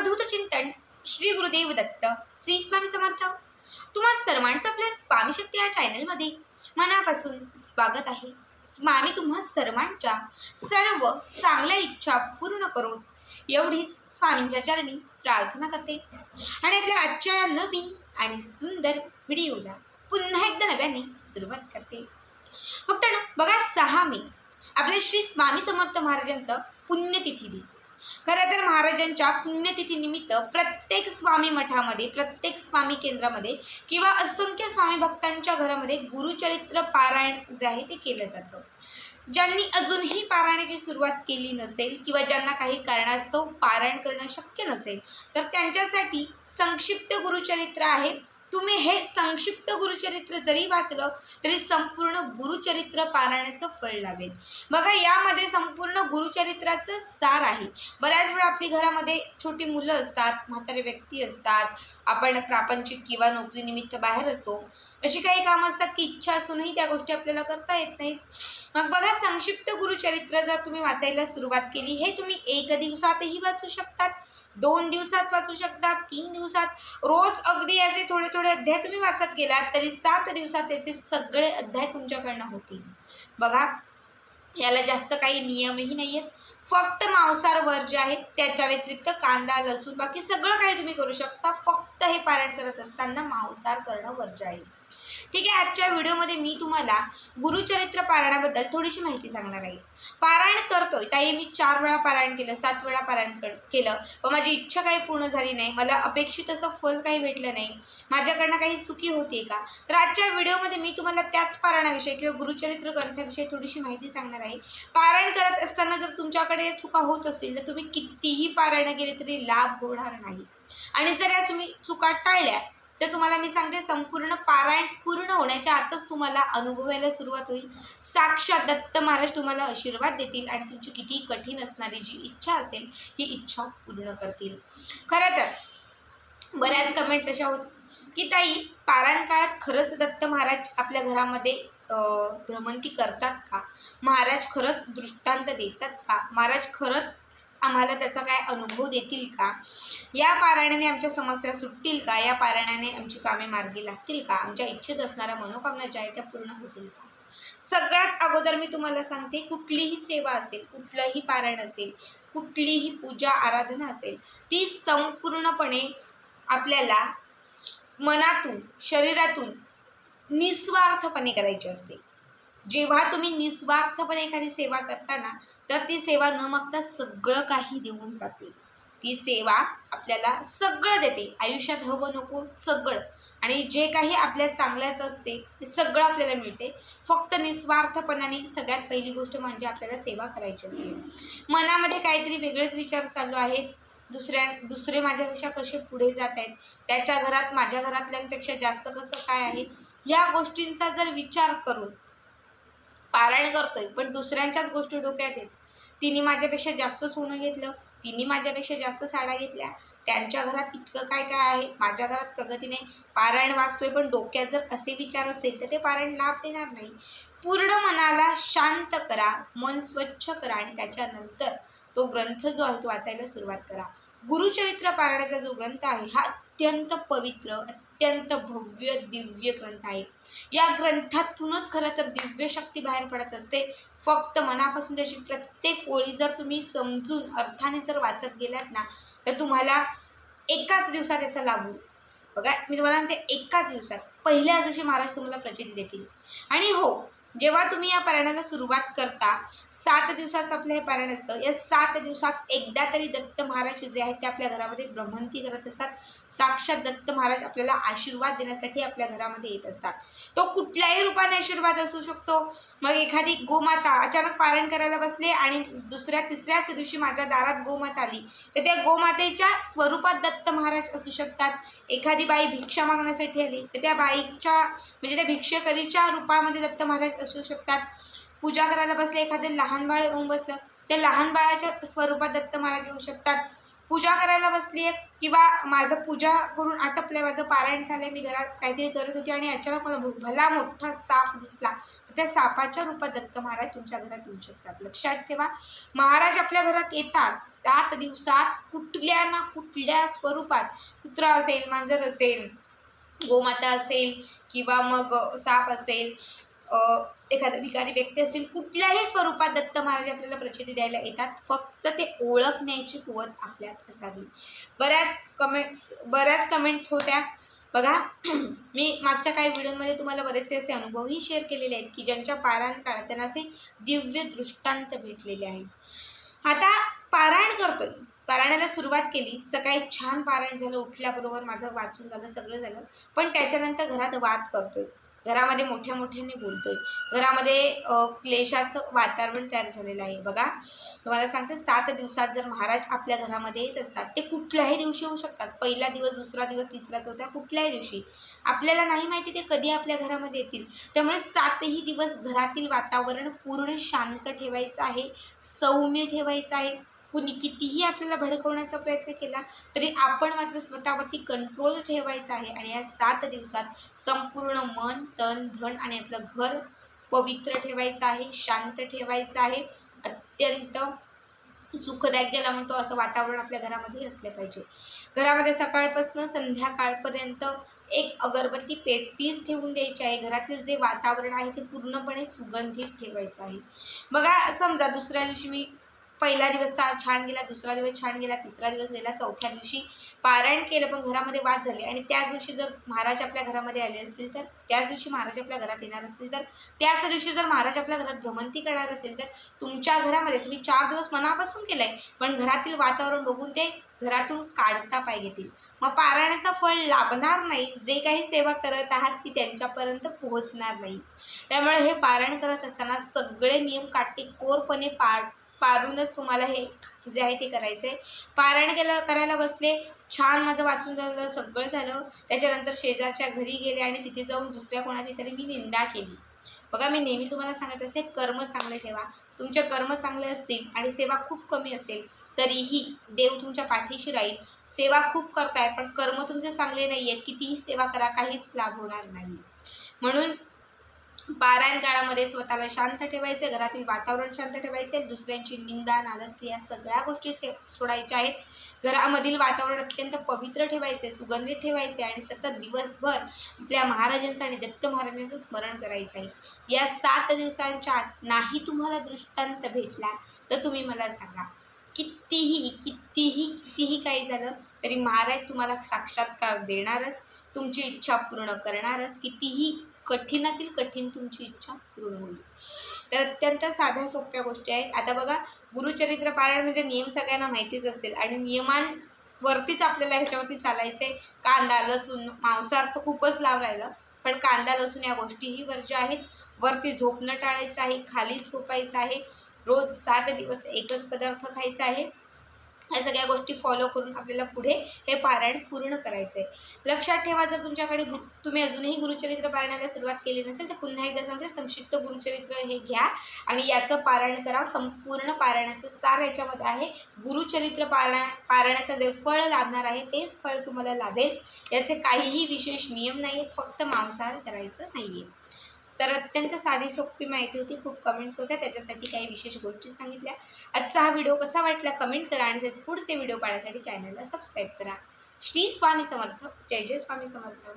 अवधूत चिंतन श्री गुरुदेव दत्त श्री स्वामी समर्थ. तुम्हा सर्वांचं आपल्या स्वामी शक्ती या चॅनलमध्ये मनापासून स्वागत आहे. स्वामी तुम्हा सर्वांच्या सर्व चांगल्या इच्छा पूर्ण करून एवढीच स्वामींच्या चरणी प्रार्थना करते. आणि आपल्या आजच्या या नवीन आणि सुंदर व्हिडिओला पुन्हा एकदा नव्याने सुरुवात करते. फक्त ना बघा सहा मे. आपल्या श्री स्वामी समर्थ महाराजांचं पुण्यतिथी दिन. खरं तर महाराजांच्या पुण्यतिथीनिमित्त प्रत्येक स्वामी मठामध्ये प्रत्येक स्वामी केंद्रामध्ये किंवा असंख्य स्वामी भक्तांच्या घरामध्ये गुरुचरित्र पारायण जे आहे ते केलं जातं. ज्यांनी अजूनही पारायणाची सुरुवात केली नसेल किंवा ज्यांना काही कारणास्तव पारायण करणं शक्य नसेल तर त्यांच्यासाठी संक्षिप्त गुरुचरित्र आहे. तुम्ही हे संक्षिप्त गुरुचरित्र जरी वाचलं तरी संपूर्ण गुरुचरित्र पारायणाचं फळ लावेल बघा यामध्ये संपूर्ण गुरुचरित्राचं सार आहे. बऱ्याच वेळा आपली घरामध्ये छोटी मुलं असतात म्हातारे व्यक्ती असतात आपण प्रापंचिक किंवा नोकरीनिमित्त बाहेर असतो अशी काही कामं असतात की इच्छा असूनही त्या गोष्टी आपल्याला करता येत नाहीत. मग बघा संक्षिप्त गुरुचरित्र जर तुम्ही वाचायला सुरुवात केली हे तुम्ही एक दिवसातही वाचू शकतात. दोन दिवसात वाचू शकता तीन दिवसात. रोज अगदी याचे थोडे थोडे अध्याय तुम्ही वाचत गेलात तरी सात दिवसात याचे सगळे अध्याय तुमच्याकडनं होतील. बघा याला जास्त काही नियमही नाही आहेत फक्त मांसार वर जे आहेत त्याच्या व्यतिरिक्त कांदा लसूण बाकी सगळं काही तुम्ही करू शकता. फक्त हे पारायण करत असताना मांसार करणं वर्ज आहे. ठीक आहे आजच्या व्हिडिओमध्ये मी तुम्हाला गुरुचरित्र पारायणाबद्दल थोडीशी माहिती सांगणार आहे. पारायण करतोय ताई मी चार वेळा पारायण केलं सात वेळा पारायण केलं. व माझी इच्छा काही पूर्ण झाली नाही मला अपेक्षित असं फल काही भेटलं नाही. माझ्याकडनं काही चुकी होती का? तर आजच्या व्हिडिओमध्ये मी तुम्हाला त्याच पारायणाविषयी किंवा गुरुचरित्र ग्रंथाविषयी थोडीशी माहिती सांगणार आहे. पारायण करत असताना जर तुमच्याकडे चुका होत असतील तर तुम्ही कितीही पारायणं केले तरी लाभ होणार नाही. आणि जर या तुम्ही चुका टाळल्या तर तुम्हाला मी सांगते संपूर्ण पारायण पूर्ण होण्याच्या आतच तुम्हाला अनुभवायला सुरुवात होईल. साक्षात दत्त महाराज तुम्हाला आशीर्वाद देतील आणि तुमची किती कठीण असणारी जी इच्छा असेल ही इच्छा पूर्ण करतील. खरं तर बऱ्याच कमेंट्स अशा होत्या की ताई पारायण काळात खरंच दत्त महाराज आपल्या घरामध्ये भ्रमंती करतात का? महाराज खरंच दृष्टांत देतात का? महाराज खरंच आम्हाला त्याचा काय अनुभव देतील का? या पारायणाने आमच्या समस्या सुटतील का? या पारायणाने आमची कामे मार्गी लागतील का? आमच्या इच्छित असणाऱ्या मनोकामना ज्या आहेत त्या पूर्ण होतील का? सगळ्यात अगोदर मी तुम्हाला सांगते कुठलीही सेवा असेल कुठलंही पारायण असेल कुठलीही पूजा आराधना असेल ती संपूर्णपणे आपल्याला मनातून शरीरातून निस्वार्थपणे करायची असते. जेव्हा तुम्ही निस्वार्थपणे एखादी सेवा करताना तर ती सेवा न मागता सगळं काही देऊन जाते. ती सेवा आपल्याला सगळं देते. आयुष्यात हवं नको सगळं. आणि जे काही आपल्या चांगल्याचं असते ते सगळं आपल्याला मिळते. फक्त निस्वार्थपणाने सगळ्यात पहिली गोष्ट म्हणजे आपल्याला सेवा करायची असते. मनामध्ये काहीतरी वेगळेच विचार चालू आहेत. दुसऱ्या दुसरे माझ्यापेक्षा कसे पुढे जात आहेत? त्याच्या घरात माझ्या घरातल्यांपेक्षा जास्त कसं काय आहे? ह्या गोष्टींचा जर विचार करून पारायण करतोय पण दुसऱ्यांच्याच गोष्टी डोक्यात आहेत तिने माझ्यापेक्षा जास्त सोनं घेतलं तिने माझ्यापेक्षा जास्त साड्या घेतल्या. त्यांच्या घरात इतकं काय काय आहे? माझ्या घरात प्रगती नाही. पारायण वाचतोय पण डोक्यात जर असे विचार असेल तर ते पारायण लाभ देणार नाही. पूर्ण मनाला शांत करा मन स्वच्छ करा आणि त्याच्यानंतर तो ग्रंथ जो आहे तो वाचायला सुरुवात करा. गुरुचरित्र पारायणाचा जो ग्रंथ आहे हा अत्यंत पवित्र अत्यंत भव्य दिव्य ग्रंथ आहे. या ग्रंथातूनच खरं तर दिव्य शक्ती बाहेर पडत असते. फक्त मनापासून त्याची प्रत्येक ओळी जर तुम्ही समजून अर्थाने जर वाचत गेलात ना तर तुम्हाला एकाच दिवसात याचा लाभ होईल. बघा मी तुम्हाला म्हणते एकाच दिवसात. पहिल्याच दिवशी महाराज तुम्हाला प्रचिती देतील. आणि हो जेव्हा तुम्ही या पारायणाला सुरुवात करता सात दिवसाचं आपलं हे पारायण असतं. या सात दिवसात एकदा तरी दत्त महाराज जे आहेत ते आपल्या घरामध्ये भ्रमंती करत असतात. साक्षात दत्त महाराज आपल्याला आशीर्वाद देण्यासाठी आपल्या घरामध्ये येत असतात. तो कुठल्याही रूपाने आशीर्वाद असू शकतो. मग एखादी गोमाता अचानक पारायण करायला बसले आणि दुसऱ्या तिसऱ्याच दिवशी माझ्या दारात गोमाता आली तर त्या गोमातेच्या स्वरूपात दत्त महाराज असू शकतात. एखादी बाई भिक्षा मागण्यासाठी आली तर त्या बाईच्या म्हणजे त्या भिक्षेकरीच्या रूपामध्ये दत्त महाराज असू शकतात. पूजा करायला बसले एखादं लहान बाळ येऊन बसलं त्या लहान बाळाच्या स्वरूपात दत्त महाराज येऊ शकतात. पूजा करायला बसली आहे किंवा माझं पूजा करून आटपलं माझं पारायण झालं मी घरात काहीतरी करत होती आणि अचानक मला भला मोठा साप दिसला. तर त्या सापाच्या रूपात दत्त महाराज तुमच्या घरात येऊ शकतात. लक्षात ठेवा महाराज आपल्या घरात येतात. सात दिवसात कुठल्या ना कुठल्या स्वरूपात कुत्रा असेल मांजर असेल गोमाता असेल किंवा मग साप असेल एखादा भिकारी व्यक्ती असेल कुठल्याही स्वरूपात दत्त महाराज आपल्याला प्रचिती द्यायला येतात. फक्त ते ओळखण्याची कुवत आपल्यात असावी. बऱ्याच कमेंट बऱ्याच कमेंट्स होत्या. बघा मी मागच्या काही व्हिडिओमध्ये तुम्हाला बरेचसे असे अनुभवही शेअर केलेले आहेत की ज्यांच्या पारायण काळात त्यांना असे दिव्य दृष्टांत भेटलेले आहेत. आता पारायण करतोय. पारायणाला सुरुवात केली. सकाळी छान पारायण झालं उठल्याबरोबर माझं वाचून झालं सगळं झालं. पण त्याच्यानंतर घरात वाद करतोय. घरामध्ये मोठ्या मोठ्याने बोलतोय. घरामध्ये क्लेशाचं वातावरण तयार झालेलं आहे. बघा तुम्हाला सांगते सात दिवसात जर महाराज आपल्या घरामध्ये येत असतात ते कुठल्याही दिवशी होऊ शकतात. पहिला दिवस दुसरा दिवस तिसरा चौथा कुठल्याही दिवशी. आपल्याला नाही माहिती ते कधी आपल्या घरामध्ये येतील. त्यामुळे सातही दिवस घरातील वातावरण पूर्ण शांत ठेवायचं आहे सौम्य ठेवायचं आहे. कुणी कितीही आपल्याला भडकवण्याचा प्रयत्न केला तरी आपण मात्र स्वतःवरती कंट्रोल ठेवायचा आहे. आणि या सात दिवसात संपूर्ण मन तन धन आणि आपलं घर पवित्र ठेवायचं आहे शांत ठेवायचं आहे. अत्यंत सुखदायक ज्याला म्हणतो असं वातावरण आपल्या घरामध्ये असलं पाहिजे. घरामध्ये सकाळपासून संध्याकाळपर्यंत एक अगरबत्ती पेटीच ठेवून द्यायची आहे. घरातील जे वातावरण आहे ते पूर्णपणे सुगंधित ठेवायचं आहे. बघा समजा दुसऱ्या दिवशी मी पहिला दिवस चा छान गेला दुसरा दिवस छान गेला तिसरा दिवस गेला चौथ्या दिवशी पारायण केलं पण घरामध्ये वाद झाले. आणि त्याच दिवशी जर महाराज आपल्या घरामध्ये आले असतील तर त्याच दिवशी महाराज आपल्या घरात येणार असतील तर त्याच दिवशी जर महाराज आपल्या घरात भ्रमंती करणार असेल तर तुमच्या घरामध्ये तुम्ही चार दिवस मनापासून केलंय पण घरातील वातावरण बघून ते घरातून काढता पाय घेतील. मग पारायणाचं फळ लाभणार नाही. जे काही सेवा करत आहात ती त्यांच्यापर्यंत पोहोचणार नाही. त्यामुळे हे पारायण करत असताना सगळे नियम काटेकोरपणे पार पारूनच तुम्हाला हे जे आहे ते करायचं आहे पारायण केलं करायला बसले. छान माझं वाचून झालं सगळं झालं. त्याच्यानंतर शेजारच्या घरी गेले आणि तिथे जाऊन दुसऱ्या कोणाची तरी मी निंदा केली. बघा मी नेहमी तुम्हाला सांगत असते कर्म चांगले ठेवा. तुमचे कर्म चांगले असतील आणि सेवा खूप कमी असेल तरीही देव तुमच्या पाठीशी राहील. सेवा खूप करताय पण कर्म तुमचे चांगले नाही आहेत कितीही सेवा करा काहीच लाभ होणार नाही. म्हणून पारायण काळामध्ये स्वतःला शांत ठेवायचे घरातील वातावरण शांत ठेवायचे दुसऱ्यांची निंदा नालस्ती या सगळ्या गोष्टी से सोडायच्या आहेत. घरामधील वातावरण अत्यंत पवित्र ठेवायचे सुगंधित ठेवायचे आणि सतत दिवसभर आपल्या महाराजांचं आणि दत्त महाराजांचं स्मरण करायचं आहे. या सात दिवसांच्या आत नाही तुम्हाला दृष्टांत भेटला तर तुम्ही मला सांगा. कितीही कितीही कितीही काही झालं तरी महाराज तुम्हाला साक्षात्कार देणारच तुमची इच्छा पूर्ण करणारच. कितीही कठीणातील कठीण तुमची इच्छा पूर्ण होईल. तर अत्यंत साध्या सोप्या गोष्टी आहेत. आता बघा गुरुचरित्र पारायण म्हणजे नियम सगळ्यांना माहितीच असेल आणि नियमांवरतीच आपल्याला ह्याच्यावरती चालायचं आहे कांदा लसूण मांसाहार तर खूपच लाभ राहिलं. पण कांदा लसूण या गोष्टीही वर्ज्य आहेत. वरती झोपणं टाळायचं आहे खाली झोपायचं आहे. रोज सात दिवस एकच पदार्थ खायचा आहे. या सगळ्या गोष्टी फॉलो करून आपल्याला पुढे हे पारायण पूर्ण करायचं आहे लक्षात ठेवा जर तुमच्याकडे गु तुम्ही अजूनही गुरुचरित्र पारायणाला सुरुवात केली नसेल तर पुन्हा एकदा सांगते संक्षिप्त गुरुचरित्र हे घ्या आणि याचं पारायण करा. संपूर्ण पारायणाचं सार याच्यामध्ये आहे. गुरुचरित्र पारणा पारायणाचं जे फळ लाभणार आहे तेच फळ तुम्हाला लाभेल. याचे काहीही विशेष नियम नाही आहेत फक्त मांसाहार करायचं नाही आहे तर अत्यंत साधी सोपी माहिती होती. खूप कमेंट्स होत्या. त्याच्यासाठी काही विशेष गोष्टी सांगितल्या. आजचा हा व्हिडिओ कसा वाटला कमेंट करा आणि त्याचे पुढचे व्हिडिओ पाहण्यासाठी चॅनलला सबस्क्राईब करा. श्री स्वामी समर्थ. जय जय स्वामी समर्थ.